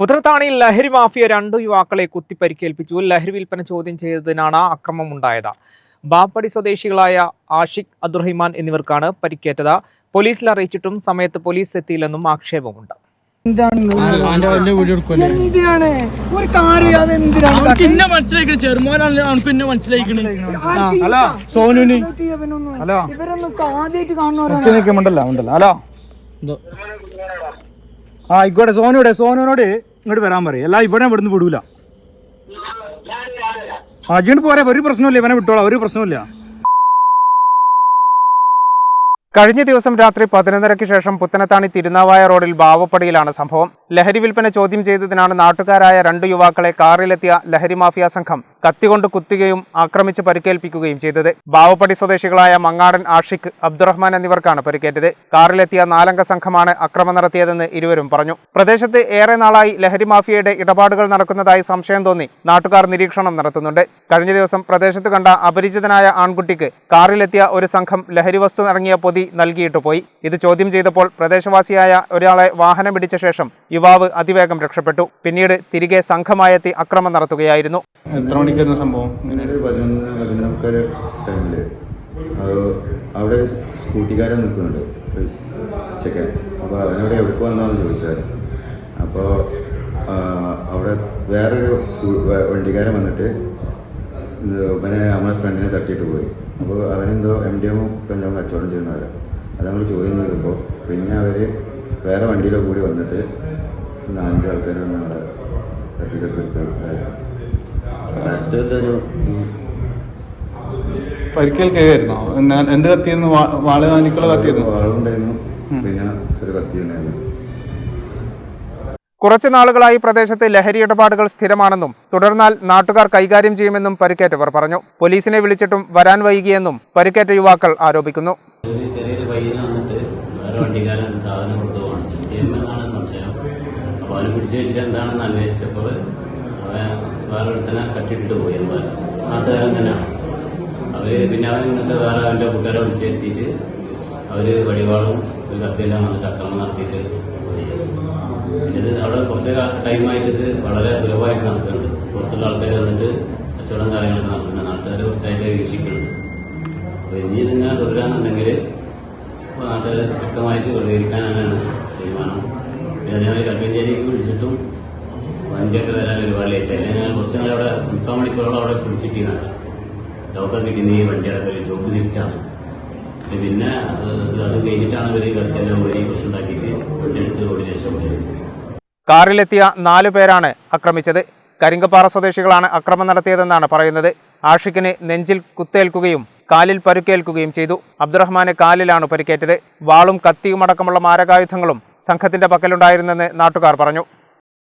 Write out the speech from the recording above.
പുത്രത്താണിയിൽ ലഹരി മാഫിയ രണ്ടു യുവാക്കളെ കുത്തിപ്പരിക്കേൽപ്പിച്ചു. ലഹരി വിൽപ്പന ചോദ്യം ചെയ്തതിനാണ് അക്രമം ഉണ്ടായത് ബാപ്പടി സ്വദേശികളായ ആഷിഖ് അബ്ദുറഹിമാൻ എന്നിവർക്കാണ് പരിക്കേറ്റത്. പോലീസിൽ അറിയിച്ചിട്ടും സമയത്ത് പോലീസ് എത്തിയില്ലെന്നും ആക്ഷേപമുണ്ട്. സോനുന് ഹലോ. ഹലോ? ആ ആയിക്കോട്ടെ സോനുവിടെ സോനുവിനോട് ഇങ്ങോട്ട് വരാൻ പറയും. അല്ല ഇവിടെ ഇവിടുന്ന് വിടൂല. അജിയോട് പോരാ ഒരു പ്രശ്നമില്ല ഇവനെ വിട്ടോളാം ഒരു പ്രശ്നമില്ല കഴിഞ്ഞ ദിവസം രാത്രി പതിനൊന്നരയ്ക്ക് ശേഷം പുത്തനത്താണി തിരുനാവായ റോഡിൽ ബാവപ്പടിയിലാണ് സംഭവം. ലഹരി വിൽപ്പന ചോദ്യം ചെയ്തതിനാണ് നാട്ടുകാരായ രണ്ട് യുവാക്കളെ കാറിലെത്തിയ ലഹരി മാഫിയ സംഘം കത്തികൊണ്ട് കുത്തുകയും ആക്രമിച്ച് പരിക്കേൽപ്പിക്കുകയും ചെയ്തത്. ബാവപ്പടി സ്വദേശികളായ മങ്ങാടൻ ആഷിഖ് അബ്ദുറഹ്മാൻ എന്നിവർക്കാണ് പരിക്കേറ്റത്. കാറിലെത്തിയ നാലംഗ സംഘമാണ് അക്രമം നടത്തിയതെന്ന് ഇരുവരും പറഞ്ഞു. പ്രദേശത്ത് ഏറെ നാളായി ലഹരി മാഫിയയുടെ ഇടപാടുകൾ നടക്കുന്നതായി സംശയം തോന്നി നാട്ടുകാർ നിരീക്ഷണം നടത്തുന്നുണ്ട്. കഴിഞ്ഞ ദിവസം പ്രദേശത്ത് കണ്ട അപരിചിതനായ ആൺകുട്ടിക്ക് കാറിലെത്തിയ ഒരു സംഘം ലഹരി വസ്തു നടങ്ങിയ പൊതി നൽകിയിട്ട് പോയി. ഇത് ചോദ്യം ചെയ്തപ്പോൾ പ്രദേശവാസിയായ ഒരാളെ വാഹനം പിടിച്ച ശേഷം യുവാവ് അതിവേഗം രക്ഷപ്പെട്ടു. പിന്നീട് തിരികെ സംഘമായെത്തി അക്രമം നടത്തുകയായിരുന്നു. എത്ര മണിക്കായിരുന്നു സംഭവം? അവിടെ സ്കൂട്ടിക്കാരൻ നിൽക്കുന്നുണ്ട്. ചെക്കൻ. അപ്പോൾ അവനോട് എവിടേക്ക് വന്നാന്ന് ചോദിച്ചാൽ അപ്പോൾ അവിടെ വേറൊരു സ്കൂ വണ്ടിക്കാരൻ വന്നിട്ട് ഇവനെ നമ്മളെ ഫ്രണ്ടിനെ തട്ടിയിട്ട് പോയി. അപ്പോൾ അവനെന്തോ എം ഡി എമ്മും കഞ്ചാവും കച്ചവടം ചെയ്യുന്നവരാണ് അത് നമ്മൾ ചോദ്യം ചെയ്തപ്പോൾ പിന്നെ അവർ വേറെ വണ്ടിയിലോ കൂടി വന്നിട്ട് നാലഞ്ച് ആൾക്കാർ വന്ന് നമ്മളെ കത്തിക്കൊക്കെ എടുത്ത് പരിക്കേൽക്കുകയായിരുന്നോ? ഞാൻ എന്ത് കത്തിയിരുന്നു? വാ- വാൾ വാനിക്കുള്ള കത്തിയിരുന്നു വാളുണ്ടായിരുന്നു. പിന്നെ ഒരു കത്തി ഉണ്ടായിരുന്നു. കുറച്ചു നാളുകളായി പ്രദേശത്ത് ലഹരി ഇടപാടുകൾ സ്ഥിരമാണെന്നും തുടർന്നാൽ നാട്ടുകാർ കൈകാര്യം ചെയ്യുമെന്നും പരിക്കേറ്റവർ പറഞ്ഞു. പോലീസിനെ വിളിച്ചിട്ടും വരാൻ വൈകിയെന്നും പരിക്കേറ്റ യുവാക്കൾ ആരോപിക്കുന്നു. ചെറിയൊരു വണ്ടിക്കാരൻ സാധനം കൊടുത്തു എന്നാണ് സംശയം? അവനെ പിടിച്ചു വെച്ചിട്ട് എന്താണെന്ന് അന്വേഷിച്ചപ്പോൾ അവൻ വേറെ ഒരുത്തനെ കട്ടിട്ടിട്ട് പോയി എന്നാൽ പറഞ്ഞു. നാട്ടുകാരൻ തന്നെയാണ് അവർ പിന്നെ അവൻ ഇന്നത്തെ വേറെ അവന്റെ കൂട്ടുകാരെ വിളിച്ചു എത്തിയിട്ട് അവർ വഴിപാടും ഒരു കത്തിയെല്ലാം വന്നിട്ട് അക്രമം നടത്തിയിട്ട് പോയി. പിന്നെ ഇത് അവിടെ കുറച്ച് ടൈമായിട്ട് ഇത് വളരെ സുലഭമായിട്ട് നടക്കുന്നുണ്ട്. പുറത്തുള്ള ആൾക്കാർ വന്നിട്ട് കച്ചവടം കാര്യങ്ങളൊക്കെ നടക്കുന്നുണ്ട്. നാട്ടുകാർ കുറച്ചായിട്ട് വീക്ഷിക്കുന്നുണ്ട് അപ്പൊ ഇനി ഇതിങ്ങനെ തുടരാന്നുണ്ടെങ്കിൽ നാട്ടുകാരെ ശക്തമായിട്ട് പ്രതികരിക്കാനാണ് തീരുമാനം. അതേമാതിരി കൽപ്പഞ്ചേരിക്ക് വിളിച്ചിട്ടും വണ്ടിയൊക്കെ വരാൻ ഒരുപാട് ലേറ്റായി ഞാൻ കുറച്ച് നാളെ അവിടെ മുക്കാൽ മണിക്കൂറോളം അവിടെ പിടിച്ചിട്ടിരുന്നത് ലോക്കൽ കിട്ടുന്ന ഈ വണ്ടിയുടെ ഒരു ജോബ് ലിഫ്റ്റാണ് പിന്നെ അത് കഴിഞ്ഞിട്ടാണ് ഇവർ കടത്തെല്ലാം വഴി പ്രശ്നമുണ്ടാക്കിയിട്ട് എടുത്ത് ഓടി കാറിലെത്തിയ നാലു പേരാണ് ആക്രമിച്ചത്. കരിങ്കപ്പാറ സ്വദേശികളാണ് അക്രമം നടത്തിയതെന്നാണ് പറയുന്നത്. ആഷിഖിന് നെഞ്ചിൽ കുത്തേൽക്കുകയും കാലിൽ പരുക്കേൽക്കുകയും ചെയ്തു. അബ്ദുറഹ്മാനെ കാലിലാണ് പരിക്കേറ്റത്. വാളും കത്തിയും അടക്കമുള്ള മാരകായുധങ്ങളും സംഘത്തിന്റെ പക്കലുണ്ടായിരുന്നെന്ന് നാട്ടുകാർ പറഞ്ഞു